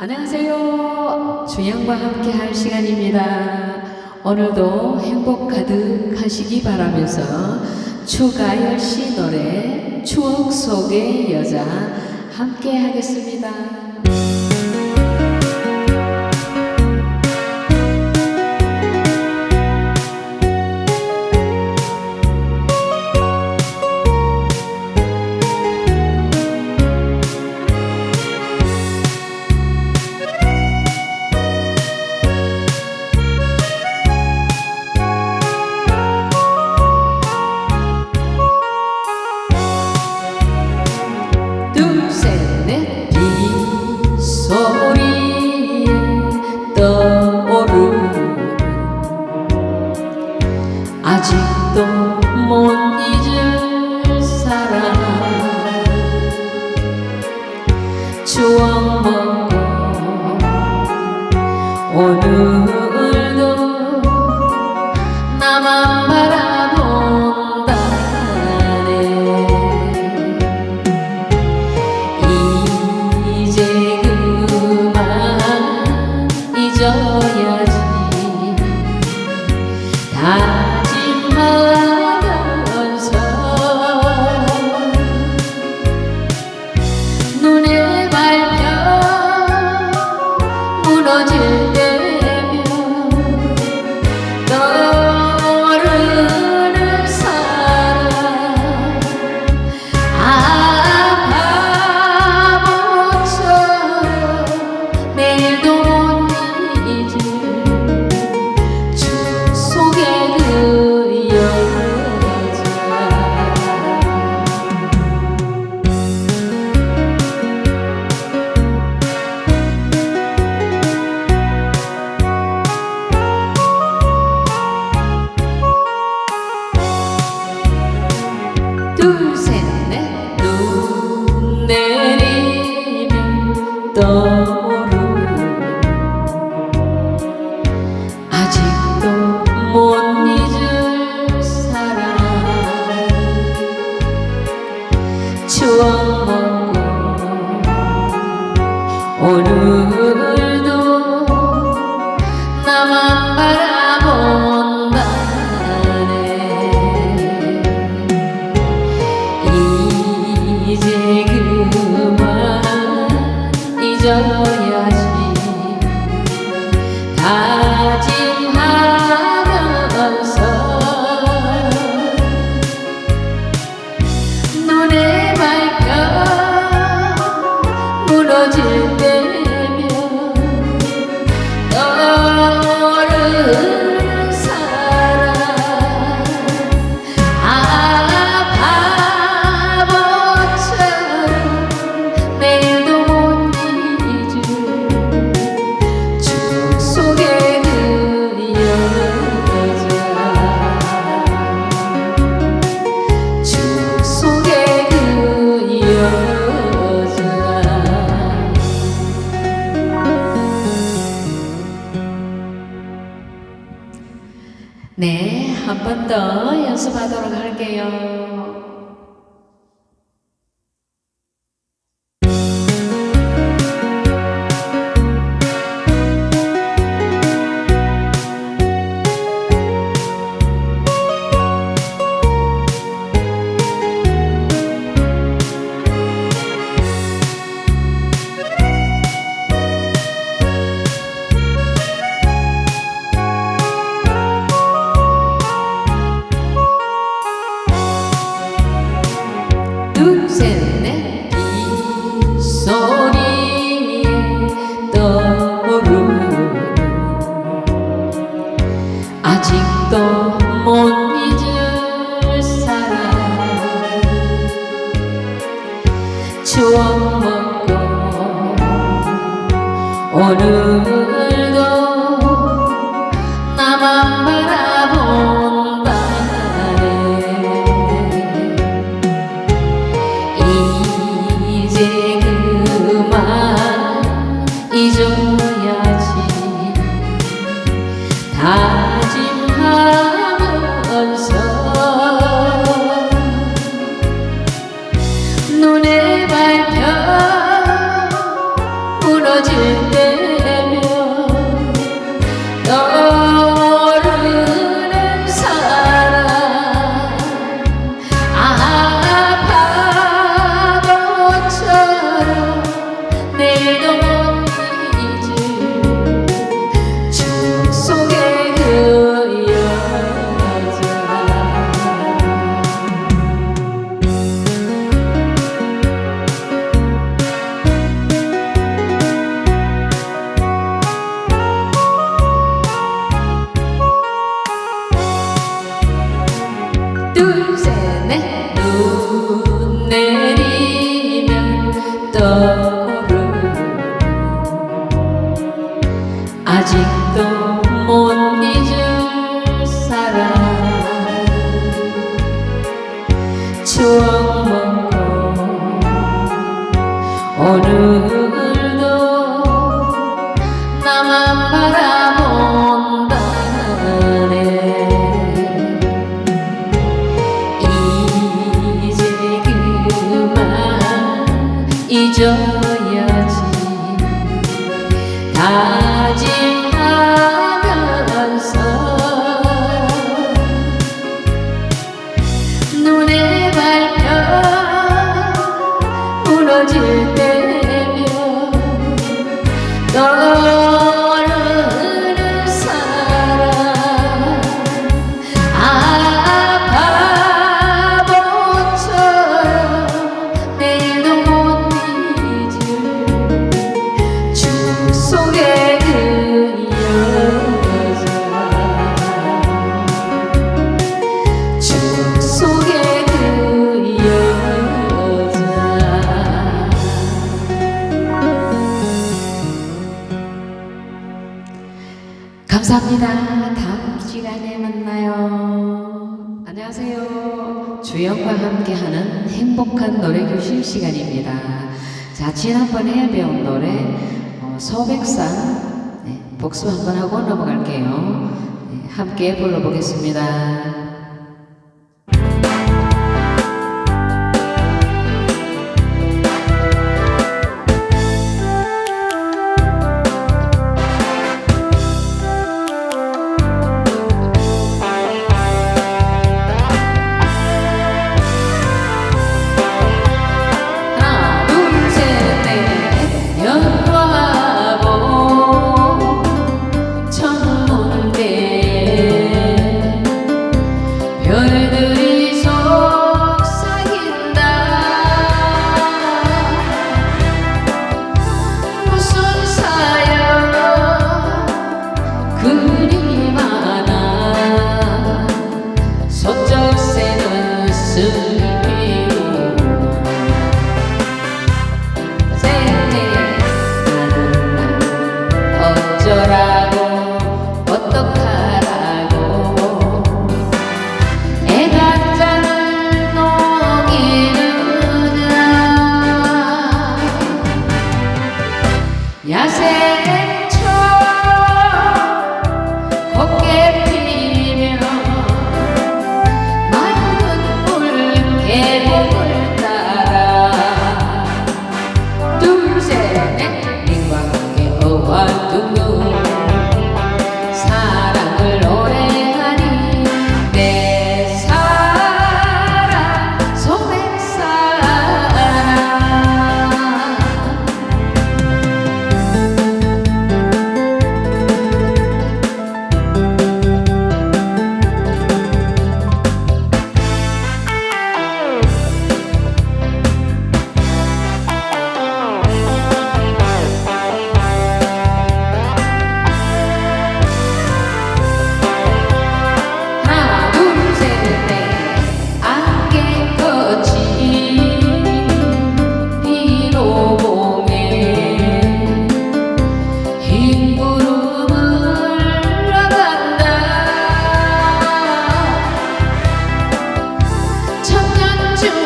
안녕하세요. 주양과 함께 할 시간입니다. 오늘도 행복 가득하시기 바라면서 추가열 씨 노래 추억 속의 여자 함께 하겠습니다. 더 연습하도록 할게요. 아직도 못 잊을 사람 추억 먹고 오늘 yo. 감사합니다. 다음 시간에 만나요. 안녕하세요. 주영과 함께하는 행복한 노래교실 시간입니다. 자, 지난번에 배운 노래 어, 소백산 네, 복습 한번 하고 넘어갈게요. 네, 함께 불러보겠습니다.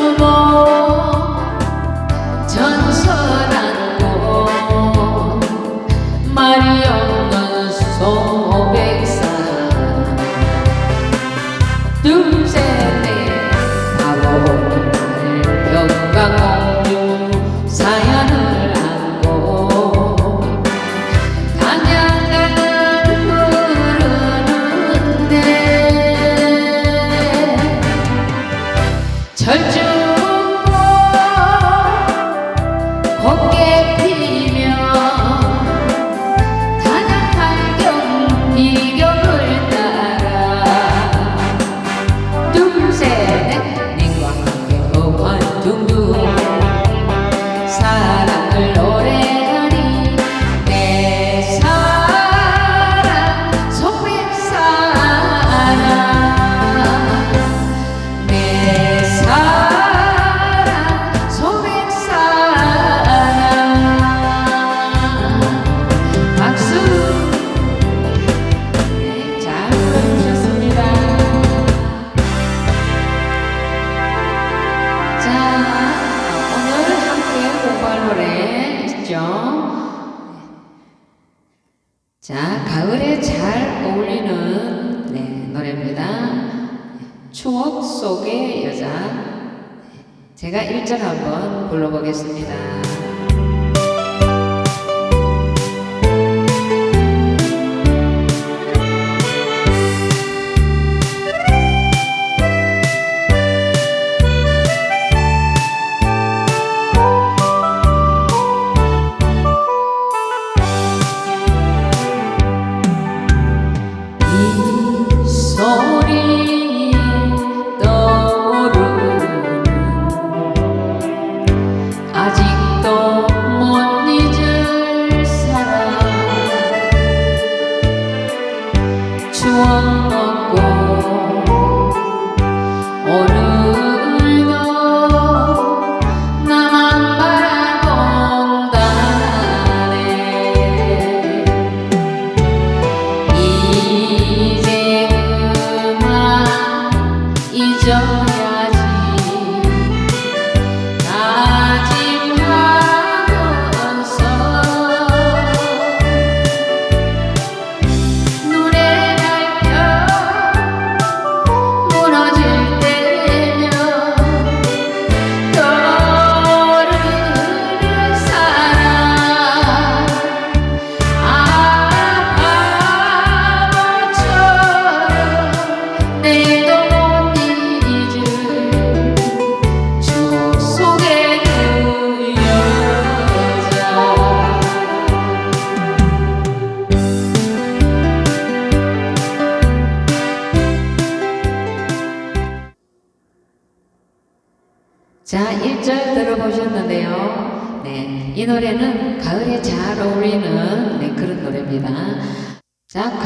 如果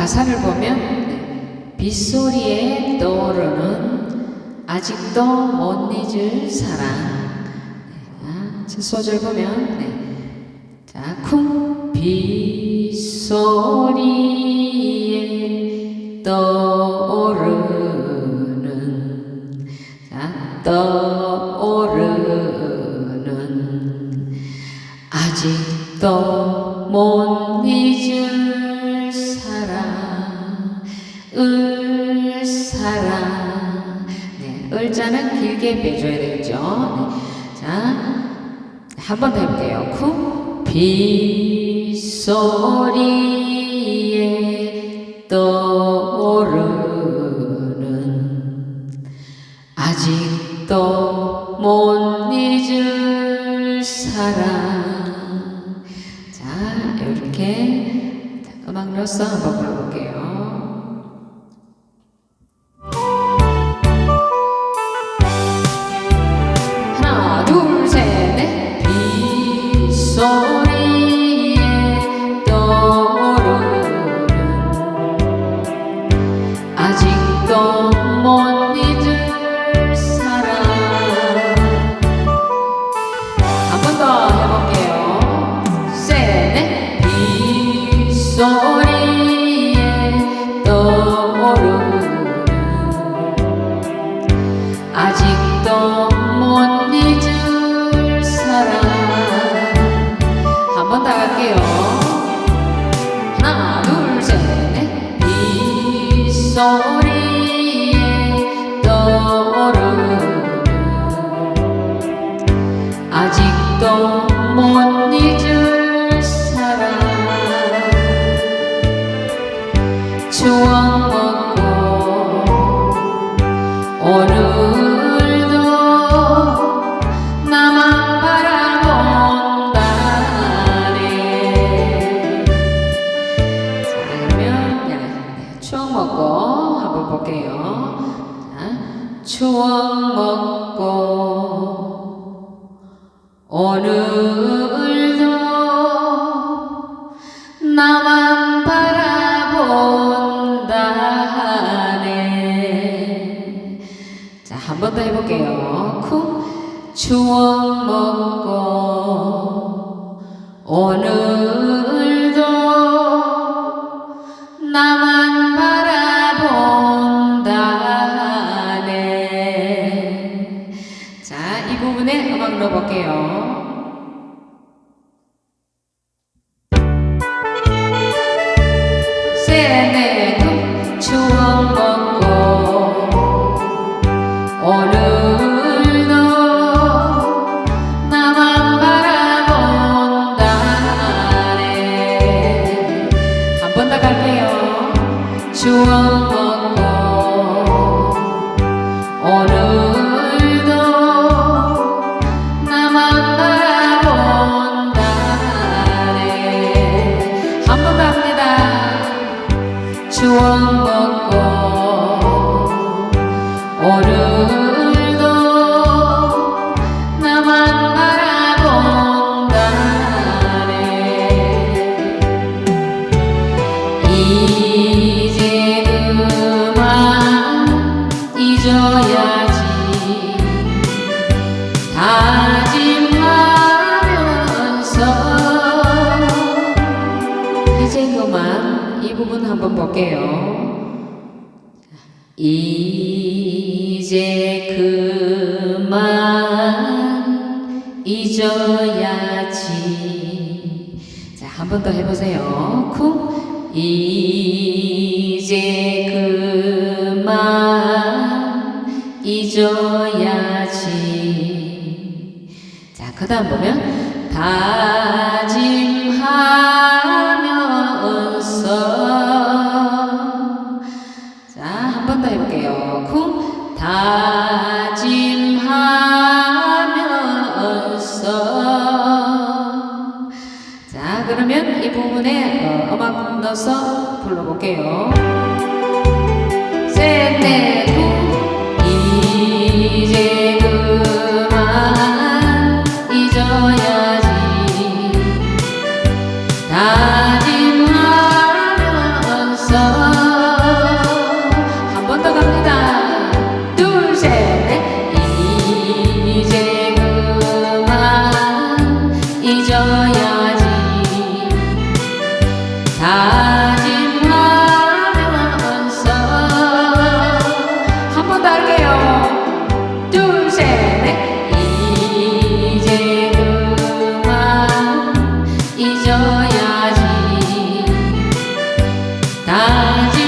가사를 보면 빗소리에 떠오르는 아직도 못 잊을 사랑 네, 아, 자, 소절 보면 네. 자, 쿵 빗소리에 떠오르는 자, 떠오르는 아직도 못 크게 빼줘야 되겠죠. 네. 자, 한 번 더 해볼게요. 쿡. 빗소리에 떠오르는 아직도 못 잊을 사람. 자, 이렇게 음악으로서 한번 불러볼게요. 넣어볼게요. 이제 그만 잊어야지 다짐하면서 이제 그만 이 부분 한번 볼게요. 이제 그만 잊어야지. 자, 한 번 더 해보세요. 쿵. 이제 그만 잊어야지. 자, 그 다음 보면, 다짐하 넣어서 불러볼게요. 셋, 넷, 다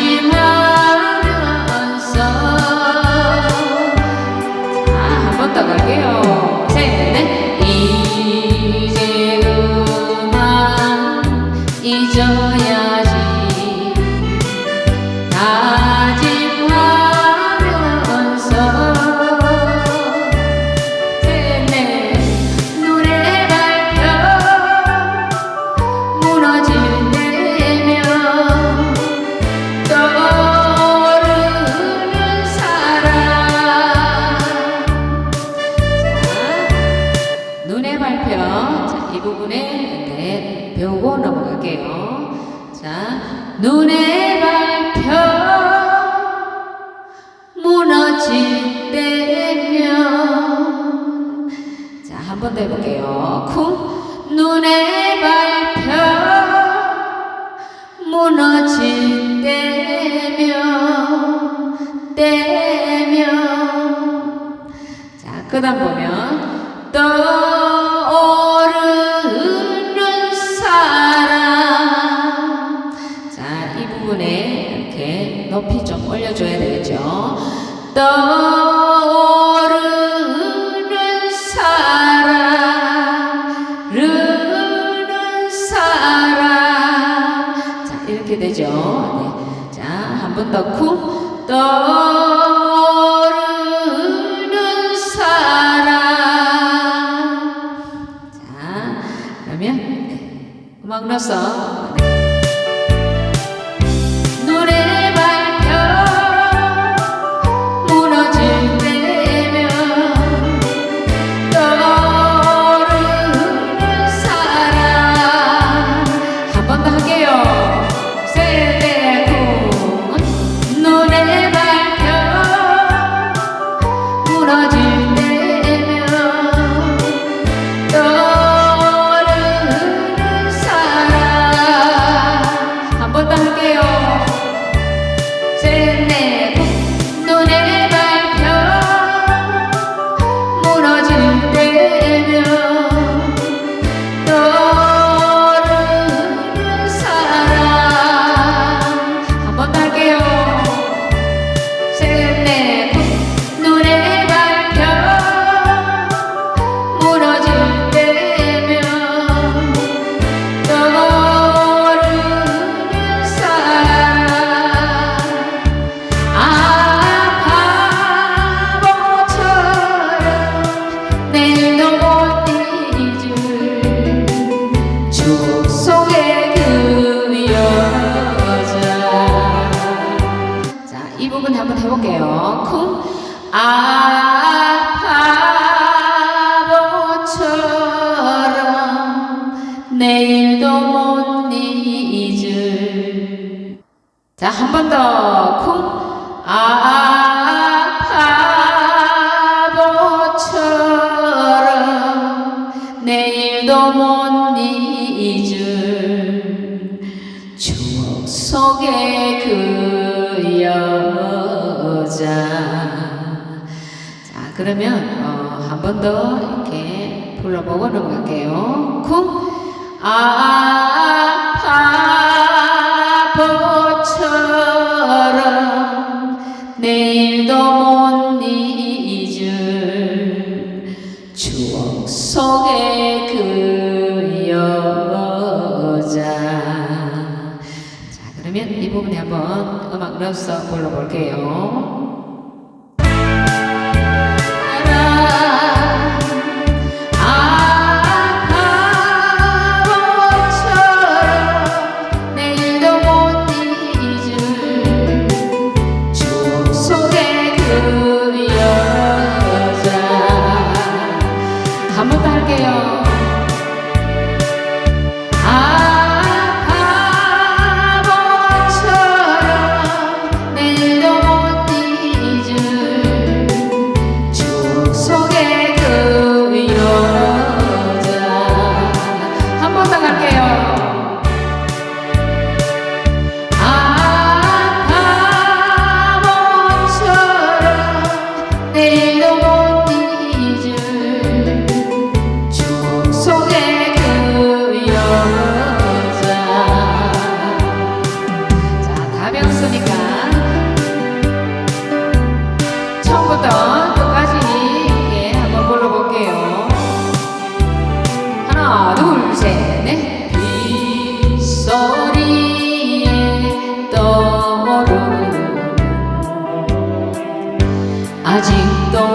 한번 더 해볼게요. 쿵 눈의 발표 무너질 때면 때면 자, 그다음 보면 이렇게 높이 좀 올려줘야 되겠죠. 떠 쿵. 떠오르는. 자, 그러면 네. 음악 넣어서 보자. 자, 그러면 어, 한 번 더 이렇게 불러보고 넘어갈게요. 쿵! 아, 아파 보처럼, 내일도 못 잊을 추억 속에 그 여자. 자, 그러면 이 부분에 한번 음악 넣어서 불러볼게요. 아직도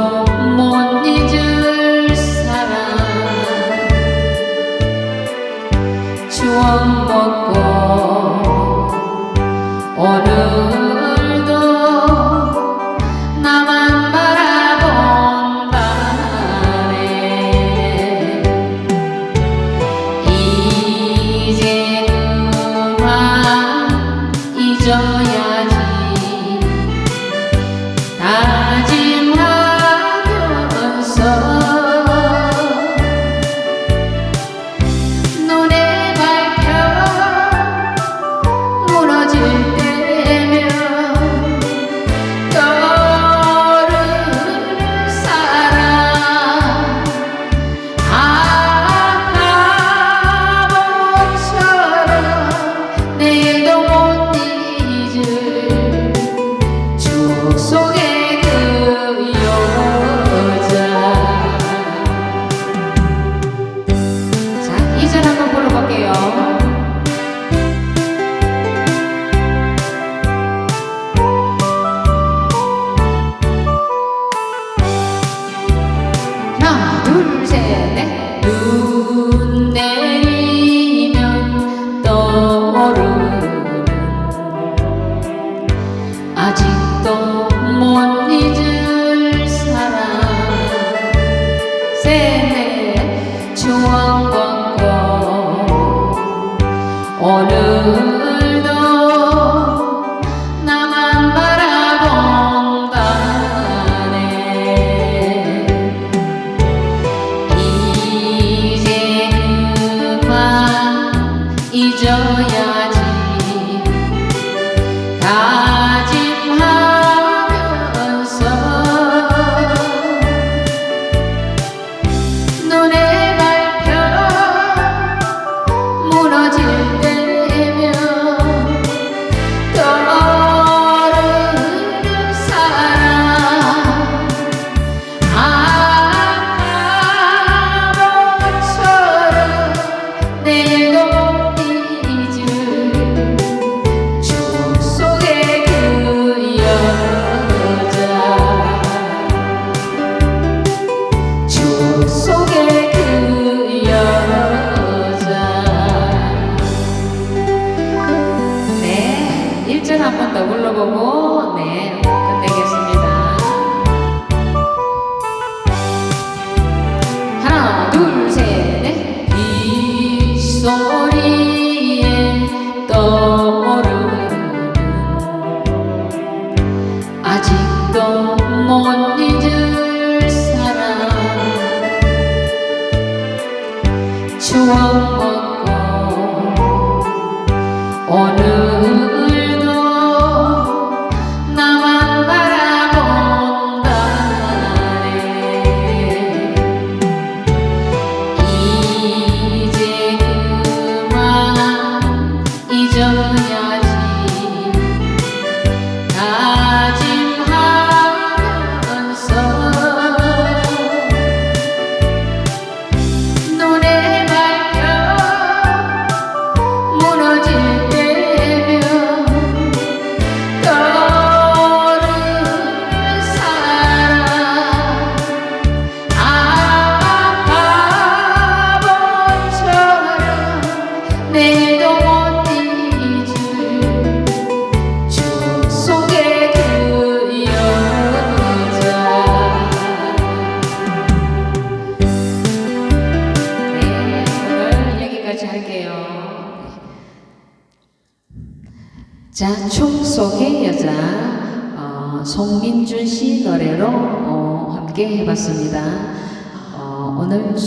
더불러보고 네.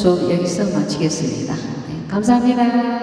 수업 여기서 마치겠습니다. 네, 감사합니다.